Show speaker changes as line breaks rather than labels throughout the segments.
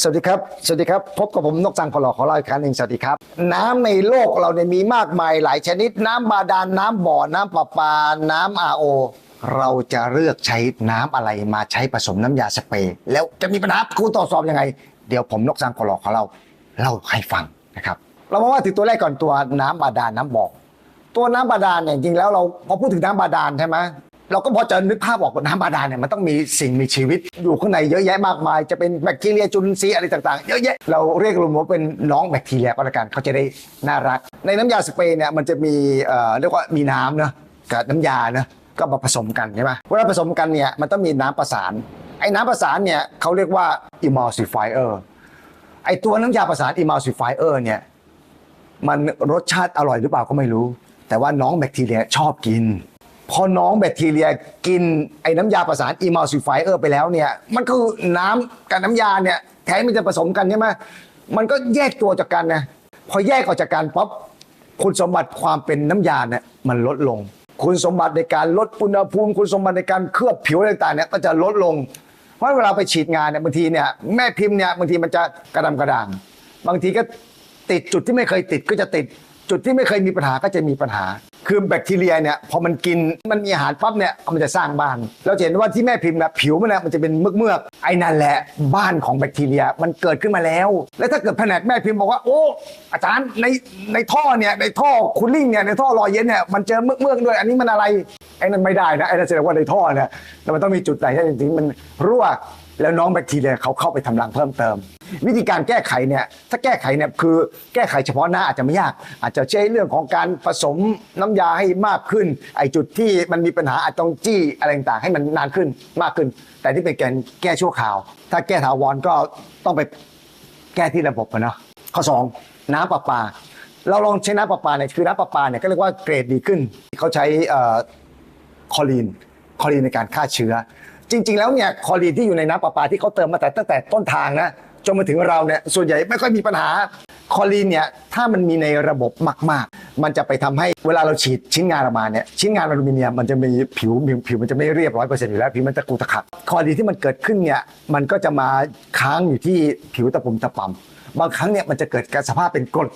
สวัสดีครับ สวัสดีครับ พบกับผมนกจังพลอขอเล่าอีกครั้งหนึ่งสวัสดีครับ น้ำในโลกเราเนี่ยมีมากมายหลายชนิด น้ำบาดาลน้ำบ่อน้ำประปา น้ำอาโอ เราจะเลือกใช้น้ำอะไรมาใช้ผสมน้ำยาสเปรย์แล้วจะมีปัญหาครูตรวจสอบยังไง เดี๋ยวผมนกจังพลอขอเล่าเล่าให้ฟังนะครับ เรามาว่าถึงตัวแรกก่อนตัวน้ำบาดาลน้ำบ่อตัวน้ำบาดาลเนี่ยจริงแล้วเราพอพูดถึงน้ำบาดาลใช่ไหม เราก็พอจะนึกภาพออกว่าน้ำบาดาลเนี่ยมันต้องมีสิ่งมีชีวิต อยู่ข้างในเยอะแยะมากมาย จะเป็นแบคทีเรียจุลินทรีย์อะไรต่างๆ เยอะแยะเราเรียกรวมว่าเป็นน้องแบคทีเรียก็แล้วกันเขาจะได้น่ารัก ในน้ำยาสเปรย์เนี่ยมันจะมีเอ่อเรียกว่ามีน้ำเนอะกับน้ำยาเนอะก็มาผสมกันใช่ไหมเวลาผสมกันเนี่ยมันต้องมีน้ำประสานไอ้น้ำประสานเนี่ยเขาเรียกว่า emulsifier ไอ้ตัวน้ำยาประสาน emulsifier เนี่ยมันรสชาติอร่อยหรือเปล่าก็ไม่รู้ แต่ว่าน้องแบคทีเรียชอบกิน พอน้องแบคทีเรียกินไอ้น้ำยาประสาน emulsifier ไปแล้วเนี่ย มันคือน้ำกับน้ำยาเนี่ยแทนมันจะผสมกันใช่ไหมมันก็แยกตัวจากกันนะพอแยกออกจากกันปั๊บคุณสมบัติความเป็นน้ำยาเนี่ยมันลดลง คุณสมบัติในการลดอุณหภูมิ คุณสมบัติในการเคลือบผิวอะไรต่างๆเนี่ยก็จะลดลง เพราะเวลาไปฉีดงานเนี่ยบางทีเนี่ยแม่พิมพ์เนี่ยบางทีมันจะกระดำกระด่าง บางทีก็ติดจุดที่ไม่เคยติดก็จะติดจุดที่ไม่เคยมีปัญหาก็จะมีปัญหา คือแบคทีเรียเนี่ยพอมันกินมันมีอาหารปั๊บเนี่ยมันจะสร้างบ้าน เราจะเห็นว่าที่แม่พิมพ์เนี่ยผิวมันเนี่ยมันจะเป็นเมือกเมือกๆไอ้นั่นแหละบ้านของแบคทีเรียมันเกิดขึ้นมาแล้ว แล้วถ้าเกิดแผนกแม่พิมพ์บอกว่าโอ้อาจารย์ในในท่อเนี่ยในท่อคูลิ่งเนี่ยในท่อรอยเย็นเนี่ยมันเจอเมือกเมือกๆด้วย อันนี้มันอะไรไอ้นั่นไม่ได้นะไอ้นั่นแสดงว่าในท่อเนี่ยมันต้องมีจุดไหนที่มันรั่ว แล้วน้องแบคทีเรียเขาเข้าไปทำรังเพิ่มเติม วิธีการแก้ไขเนี่ยถ้าแก้ไขเนี่ยคือแก้ไขเฉพาะหน้าอาจจะไม่ยาก อาจจะใช้เรื่องของการผสมน้ำยาให้มากขึ้น ไอ้จุดที่มันมีปัญหาอาจต้องจี้อะไรต่างๆให้มันนานขึ้นมากขึ้น แต่ที่เป็นการแก้ชั่วคราว ถ้าแก้ถาวรก็ต้องไป แก้ที่ระบบอะเนาะข้อสองน้ำประปา เราลองใช้น้ำประปาเนี่ยคือน้ำประปาเนี่ยก็เรียกว่าเกรดดีขึ้น เขาใช้เอ่อคอลีนคอลีนในการฆ่าเชื้อ จริง ๆ แล้วเนี่ยคอลีนที่อยู่ในน้ำประปาที่เขาเติมมาแต่ตั้งแต่ต้นทางนะจนมาถึงเราเนี่ยส่วนใหญ่ไม่ค่อยมีปัญหาคอลีนเนี่ยถ้ามันมีในระบบมาก ๆ มันจะไปทำให้เวลาเราฉีดชิ้นงานออกมาเนี่ยชิ้นงานอลูมิเนียมมันจะมีผิวผิวผิวมันจะไม่เรียบร้อยเปอร์เซ็นต์อยู่แล้วผิวมันจะกุตะขักคอลีนที่มันเกิดขึ้นเนี่ยมันก็จะมาค้างอยู่ที่ผิวตะปุ่มตะป่ำบางครั้งเนี่ยมันจะเกิดการสภาพเป็นกรด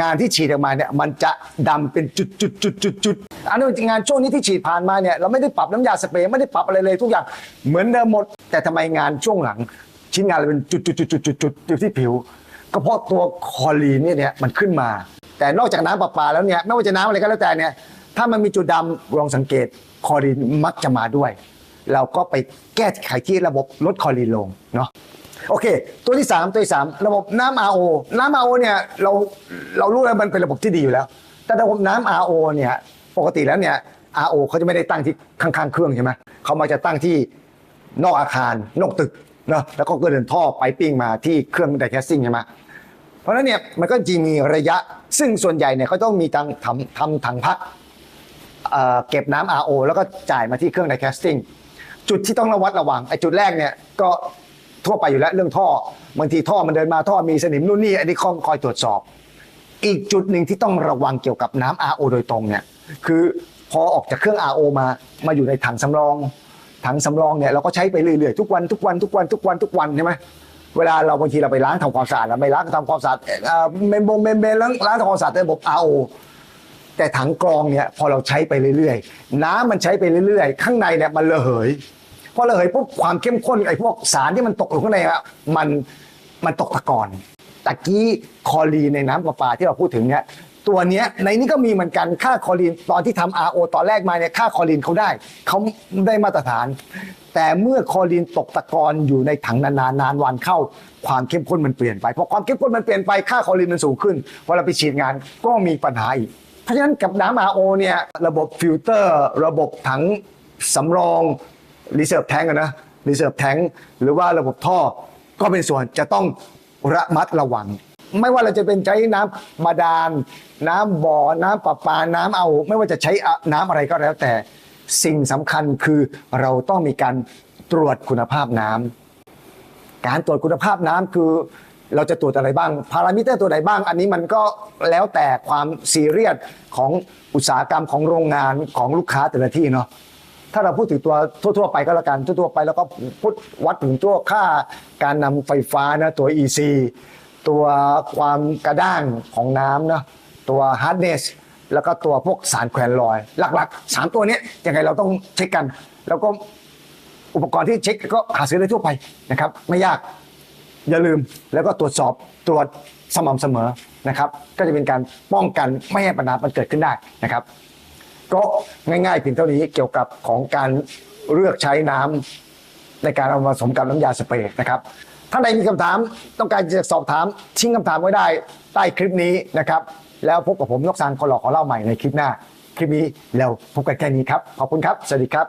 งานที่ฉีดออกมาเนี่ยมันจะดำเป็นจุดจุดจุดจุดจุดอันนี้งๆงานช่วงนี้ที่ฉีดผ่านมาเนี่ยเราไม่ได้ปรับน้ำยาสเปรย์ไม่ได้ปรับอะไรเลยทุกอย่างเหมือนเดิมหมด แต่ทำไมงานช่วงหลัง ชิ้นงานเราเป็นจุดจุดจุดจุดจุดจุดอยู่ที่ผิว ก็เพราะตัวคอลีนเนี่ยเนี่ยมันขึ้นมา แต่นอกจากน้ำประปาแล้วเนี่ยไม่ว่าจะน้ำอะไรก็แล้วแต่เนี่ยถ้ามันมีจุดดำลองสังเกตคอลีนมักจะมาด้วย เราก็ไปแก้ไขที่ระบบลดคอลีนลงเนาะ โอเค ตัวที่ 3 ตัวที่3ระบบน้ำ RO น้ำ RO เนี่ยเราเรารู้แล้วมันเป็นระบบที่ดีอยู่แล้ว แต่ระบบน้ำ RO เนี่ยปกติแล้วเนี่ย RO เขาจะไม่ได้ตั้งที่ข้างๆเครื่องใช่ไหมเขามาจะตั้งที่นอกอาคารนอกตึกเนาะแล้วก็เดินท่อไปปิ้งมาที่เครื่องไดแคสซิ่งใช่ไหมเพราะฉะนั้นเนี่ยมันก็จริงมีระยะซึ่งส่วนใหญ่เนี่ยเขาต้องมีทางทำทำถังพักเก็บน้ำ RO แล้วก็จ่ายมาที่เครื่องไดแคสติ้งจุดที่ต้องระวัดระวังไอ้จุดแรกเนี่ยก็ ทั่วไปอยู่แล้วเรื่องท่อบางทีท่อมันเดินมาท่อมีสนิมนู่นนี่อันนี้ข้อคอยตรวจสอบ อีกจุดหนึ่งที่ต้องระวังเกี่ยวกับน้ำ RO โดยตรงเนี่ยคือพอออกจากเครื่อง RO มามาอยู่ในถังสำรอง ถังสำรองเนี่ยเราก็ใช้ไปเรื่อยๆทุกวันทุกวันทุกวันทุกวันทุกวันใช่ไหมเวลาเราบางทีเราไปล้างทำความสะอาดเราไปล้างทำความสะอาดเมมโบเมมเบล้างล้างทำความสะอาดในระบบ RO แต่ถังกรองเนี่ยพอเราใช้ไปเรื่อยๆ น้ำมันใช้ไปเรื่อยๆ ข้างในเนี่ยมันระเหย พอระเหยปุ๊บความเข้มข้นไอ้พวกสารที่มันตกอยู่ข้างในอะมันมันตกตะกอนตะกี้คอลีนในน้ำประปาที่เราพูดถึงเนี่ยตัวเนี้ยในนี้ก็มีเหมือนกันค่าคอลีนตอนที่ทำ RO ตอนแรกมาเนี่ยค่าคอลีนเขาได้เขาได้มาตรฐาน แต่เมื่อคอลีนตกตะกอนอยู่ในถังนานๆนานวันเข้าความเข้มข้นมันเปลี่ยนไปพอความเข้มข้นมันเปลี่ยนไปค่าคอลีนมันสูงขึ้นพอเราไปฉีดงานก็มีปัญหาอีกเพราะฉะนั้นกับน้ำ RO เนี่ยระบบฟิลเตอร์ ระบบถังสำรอง รีเซิร์ฟแทงนะรีเซิร์ฟแทงหรือว่าระบบท่อก็เป็นส่วนจะต้องระมัดระวัง ไม่ว่าเราจะเป็นใช้น้ำบาดาลน้ำบ่อน้ำประปาน้ำเอา ไม่ว่าจะใช้น้ำอะไรก็แล้วแต่สิ่งสำคัญคือเราต้องมีการตรวจคุณภาพน้ำการตรวจคุณภาพน้ำคือเราจะตรวจอะไรบ้าง พารามิเตอร์ตัวไหนบ้าง อันนี้มันก็แล้วแต่ความซีเรียสของอุตสาหกรรมของโรงงานของลูกค้าแต่ละที่เนาะ ถ้าเราพูดถึงตัวทั่ว ๆ ไปก็แล้วกันทั่วๆไปแล้วก็พูดวัดถึงตัวค่าการนำไฟฟ้านะตัว EC ตัวความกระด้างของน้ำนะตัว hardness แล้วก็ตัวพวกสารแขวนลอย หลักๆ 3 ตัวนี้ยยังไงเราต้องเช็คกัน แล้วก็อุปกรณ์ที่เช็คก็หาซื้อได้ทั่วไปนะครับ ไม่ยากอย่าลืมแล้วก็ตรวจสอบตรวจสม่ำเสมอนะครับ ก็จะเป็นการป้องกันไม่ให้ปัญหามันเกิดขึ้นได้นะครับ ก็ง่ายๆเพียงเท่านี้เกี่ยวกับของการเลือกใช้น้ำในการเอามาผสมกับน้ำยาสเปรย์นะครับท่านใดมีคำถามต้องการจะสอบถามทิ้งคำถามไว้ได้ใต้คลิปนี้นะครับ แล้วพบกับผมนกซานคนหลอกขอเล่าใหม่ในคลิปหน้า คลิปนี้แล้วพบกันแค่นี้ครับ ขอบคุณครับ สวัสดีครับ